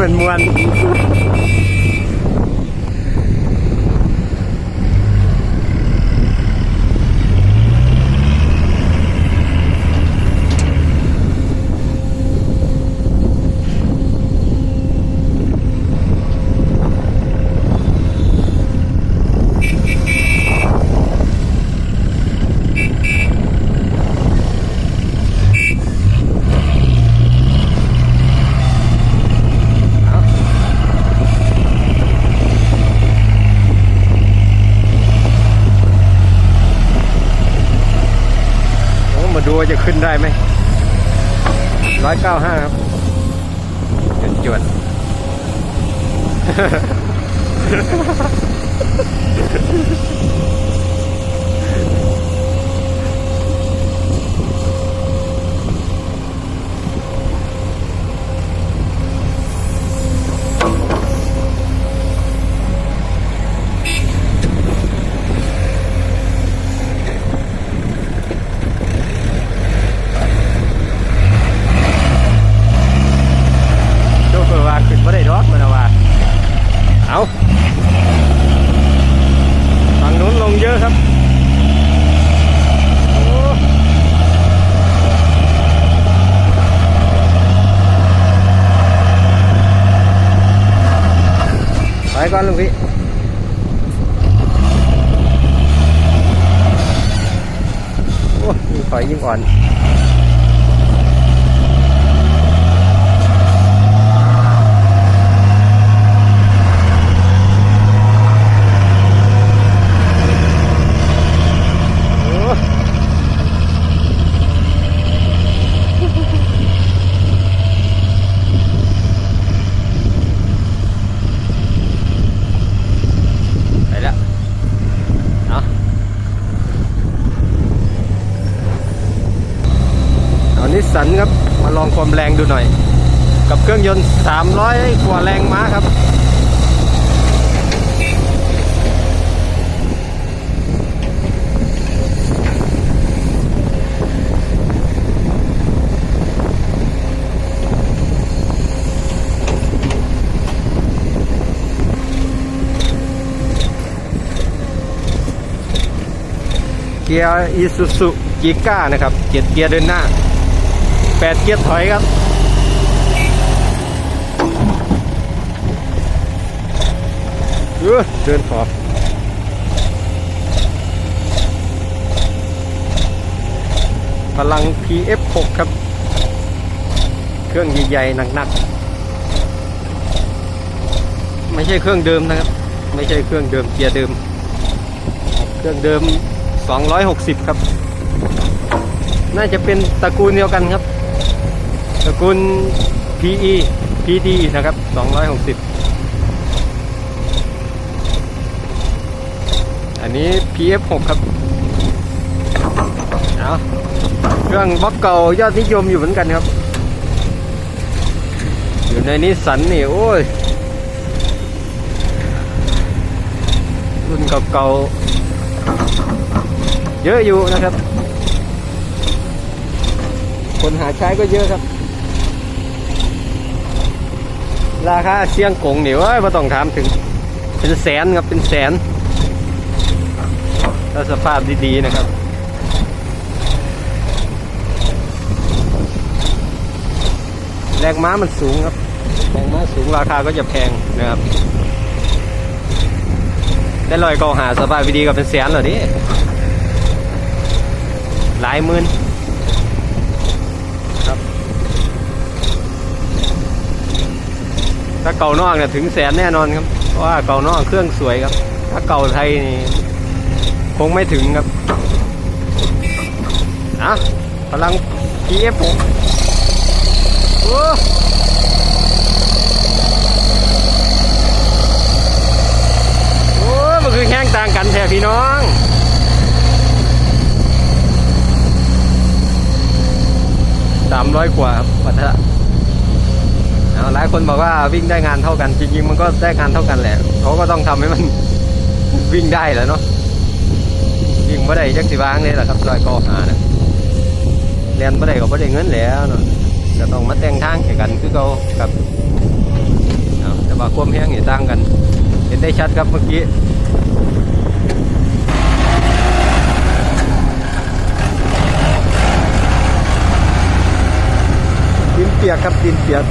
seven one. มาดูว่าจะขึ้นได้ไหมร้อยเก้าห้าครับจนจวน โชเฟอร์ว่าขึ้นไม่ได้ดอกมันเอาว่า เอาฝั่งนู้นลงเยอะครับโอ้ ไปก่อนลุงพี่ โอ้ยิ่งถอยยิ่งอ่อน โอ้ไปแล้วเอาเอานิ สันครับ มาลองความแรงดูหน่อย กับเครื่องยนต์ 300 กว่าแรงม้าครับเกียร์อีซูซูจิก้านะครับเจ็ดเกียร์เดินหน้า แปดเกียร์ถอยครับเออเดินขอบพลัง PF6 ครับ เครื่องใหญ่ๆหนักๆ ไม่ใช่เครื่องเดิมนะครับ ไม่ใช่เครื่องเดิมเกียร์เดิม เครื่องเดิม 260 ครับ น่าจะเป็นตระกูลเดียวกันครับ ตระกูล PE PD นะครับ 260 อันนี้ PF6 ครับเอาเครื่องบล็อกเก่ายอดนิยมอยู่เหมือนกันครับ อยู่ในนิสสันนี่ โอ้ย รุ่นเก่าๆเยอะอยู่นะครับ คนหาใช้ก็เยอะครับ ราคาเชียงกงนี่เว้ยม่ต้องถามถึง เป็นแสนครับเป็นแสนถ้าสภาพดีๆนะครับแรงม้ามันสูงครับแรงม้าสูงราคาก็จะแพงนะครับได้ลอยกองหาสภาพดีๆก็เป็นแสนเหรอดิหลายหมื่นครับ ถ้าเก่านอกเนี่ยถึงแสนแน่นอนครับ เพราะว่าเก่านอกเครื่องสวยครับ ถ้าเก่าไทยนี่คงไม่ถึงครับอะพลัง PF ผมโอ้โอ้มันคือแห้งต่างกันแท้พี่น้องสามร้อยกว่าครับวัฒนะเอา หลายคนบอกว่าวิ่งได้งานเท่ากันจริงๆมันก็ได้งานเท่ากันแหละเขาก็ต้องทำให้มันวิ่งได้แหละเนาะวิ่งไม่ได้จักสิบางเลยแหละครับรอยกอหานะเรียนไม่ได้ก็ไม่ได้เงินแล้วเนาะจะต้องมาแต่งทางให้กันคือเขากับเอาแต่ว่าความแห้งนี่ต่างกัน เห็นได้ชัดครับเมื่อกี้ดินเปียกครับดินเปียก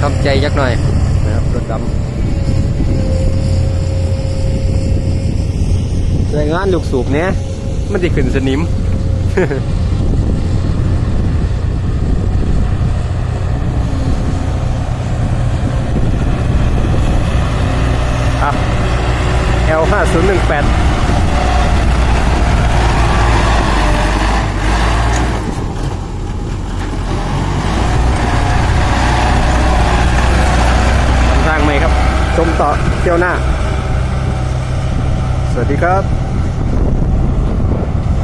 ทำใจยักหน่อยนะครับรถดำรายงานลูกสูบเนี้ยมันจะขึ้นสนิมครับ L 5 0 1 8 ต่อ เที่ยวหน้า สวัสดีครับ